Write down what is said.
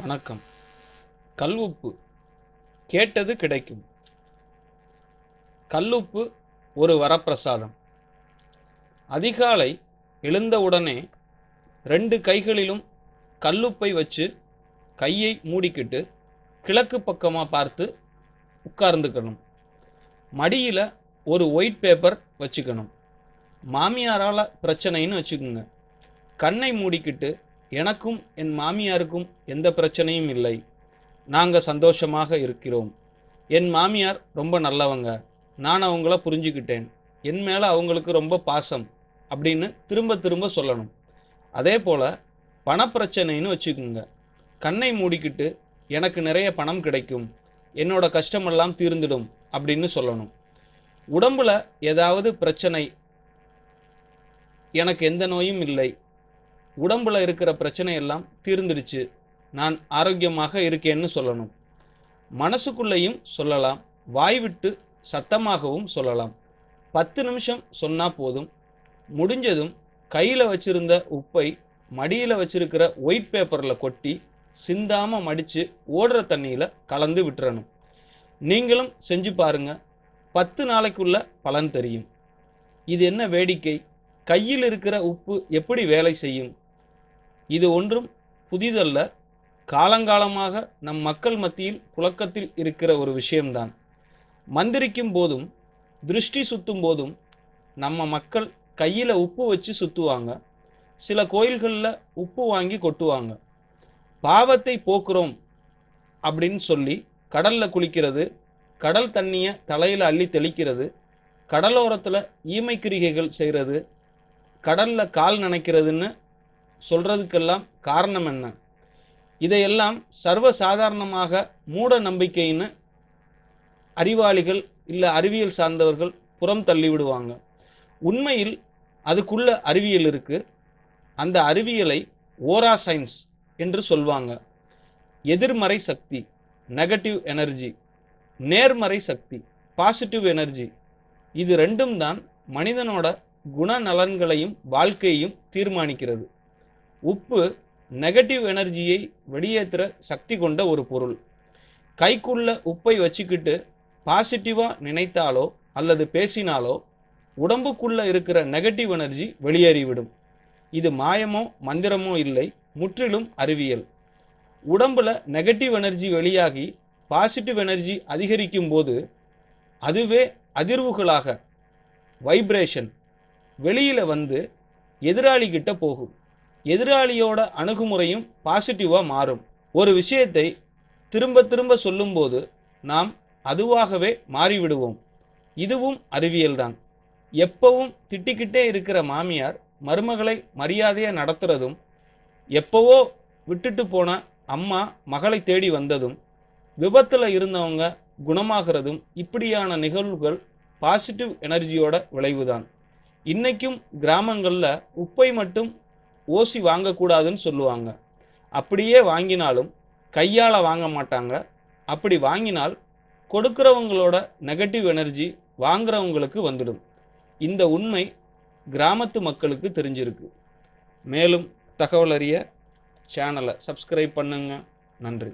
வணக்கம். கல்லுப்பு கேட்டது கிடைக்கும். கல்லுப்பு ஒரு வரப்பிரசாதம். அதிகாலை எழுந்தவுடனே ரெண்டு கைகளிலும் கல்லுப்பை வச்சு கையை மூடிக்கிட்டு கிழக்கு பக்கமாக பார்த்து உட்கார்ந்துக்கணும். மடியில் ஒரு ஒயிட் பேப்பர் வச்சுக்கணும். மாமியாரால் பிரச்சனைன்னு வச்சுக்கோங்க. கண்ணை மூடிக்கிட்டு எனக்கும் என் மாமியாருக்கும் எந்த பிரச்சனையும் இல்லை. நாங்கள் சந்தோஷமாக இருக்கிறோம். என் மாமியார் ரொம்ப நல்லவங்க. நான் அவங்கள புரிஞ்சுக்கிட்டேன். என் மேலே அவங்களுக்கு ரொம்ப பாசம் அப்படின்னு திரும்ப திரும்ப சொல்லணும். அதே போல் பணப்பிரச்சனைன்னு வச்சுக்கோங்க. கண்ணை மூடிக்கிட்டு எனக்கு நிறைய பணம் கிடைக்கும். என்னோட கஷ்டமெல்லாம் தீர்ந்துடும் அப்படின்னு சொல்லணும். உடம்புல ஏதாவது பிரச்சனை எனக்கு எந்த நோயும் இல்லை. உடம்புல இருக்கிற பிரச்சனை எல்லாம் தீர்ந்துடுச்சு. நான் ஆரோக்கியமாக இருக்கேன்னு சொல்லணும். மனசுக்குள்ளேயும் சொல்லலாம். வாய் விட்டு சத்தமாகவும் சொல்லலாம். பத்து நிமிஷம் சொன்னா போதும். முடிஞ்சதும் கையில் வச்சிருந்த உப்பை மடியில் வச்சிருக்கிற ஒயிட் பேப்பரில் கொட்டி சிந்தாமல் மடித்து ஓடுற தண்ணியில் கலந்து விட்டுறணும். நீங்களும் செஞ்சு பாருங்க. பத்து நாளைக்குள்ள பலன் தெரியும். இது என்ன வேடிக்கை? கையில் இருக்கிற உப்பு எப்படி வேலை செய்யும்? இது ஒன்றும் புதிதல்ல. காலங்காலமாக நம் மக்கள் மத்தியில் புழக்கத்தில் இருக்கிற ஒரு விஷயம்தான். மந்திரிக்கும் போதும் திருஷ்டி சுத்தும் போதும் நம்ம மக்கள் கையில் உப்பு வச்சு சுத்துவாங்க. சில கோயில்களில் உப்பு வாங்கி கொட்டுவாங்க. பாவத்தை போக்குறோம் அப்படின்னு சொல்லி கடலில் குளிக்கிறது கடல் தண்ணியை தலையில் அள்ளி தெளிக்கிறது கடலோரத்தில் ஈமைக்கிரிகைகள் செய்கிறது கடலில் கால் நனைக்கிறதுன்னு சொல்கிறதுக்கெல்லாம் காரணம் என்ன? இதையெல்லாம் சர்வ சாதாரணமாக மூட நம்பிக்கைன்னு அறிவாளிகள் இல்லை அறிவியல் சார்ந்தவர்கள் புறம் தள்ளிவிடுவாங்க உண்மையில் அதுக்குள்ள அறிவியல் இருக்கு. அந்த அறிவியலை ஓரா சயின்ஸ் என்று சொல்வாங்க. எதிர்மறை சக்தி நெகட்டிவ் எனர்ஜி நேர்மறை சக்தி பாசிட்டிவ் எனர்ஜி இது ரெண்டும் தான் மனிதனோட குணநலன்களையும் வாழ்க்கையையும் தீர்மானிக்கிறது. உப்பு நெகட்டிவ் எனர்ஜியை வெளியேற்றுற சக்தி கொண்ட ஒரு பொருள். கைக்குள்ள உப்பை வச்சுக்கிட்டு பாசிட்டிவாக நினைத்தாலோ அல்லது பேசினாலோ உடம்புக்குள்ள இருக்கிற நெகட்டிவ் எனர்ஜி வெளியேறிவிடும். இது மாயமோ மந்திரமோ இல்லை முற்றிலும் அறிவியல். உடம்புல நெகட்டிவ் எனர்ஜி வெளியாகி பாசிட்டிவ் எனர்ஜி அதிகரிக்கும் போது அதுவே அதிர்வுகளாக வைப்ரேஷன் வெளியில் வந்து எதிராளிகிட்ட போகும். எதிராளியோட அணுகுமுறையும் பாசிட்டிவாக மாறும். ஒரு விஷயத்தை திரும்ப திரும்ப சொல்லும்போது நாம் அதுவாகவே மாறிவிடுவோம். இதுவும் அறிவியல்தான் எப்பவும் திட்டிக்கிட்டே இருக்கிற மாமியார் மருமகளை மரியாதையாக நடத்துறதும் எப்பவோ விட்டுட்டு போன அம்மா மகளை தேடி வந்ததும் விபத்தில் இருந்தவங்க குணமாகிறதும் இப்படியான நிகழ்வுகள் பாசிட்டிவ் எனர்ஜியோட விளைவுதான். இன்னைக்கும் கிராமங்களில் உப்பை மட்டும் ஓசி வாங்கக்கூடாதுன்னு சொல்லுவாங்க. அப்படியே வாங்கினாலும் கையால் வாங்க மாட்டாங்க. அப்படி வாங்கினால் கொடுக்கிறவங்களோட நெகட்டிவ் எனர்ஜி வாங்குறவங்களுக்கு வந்துடும். இந்த உண்மை கிராமத்து மக்களுக்கு தெரிஞ்சிருக்கு. மேலும் தகவல் அறிய சேனலை சப்ஸ்கிரைப் பண்ணுங்க. நன்றி.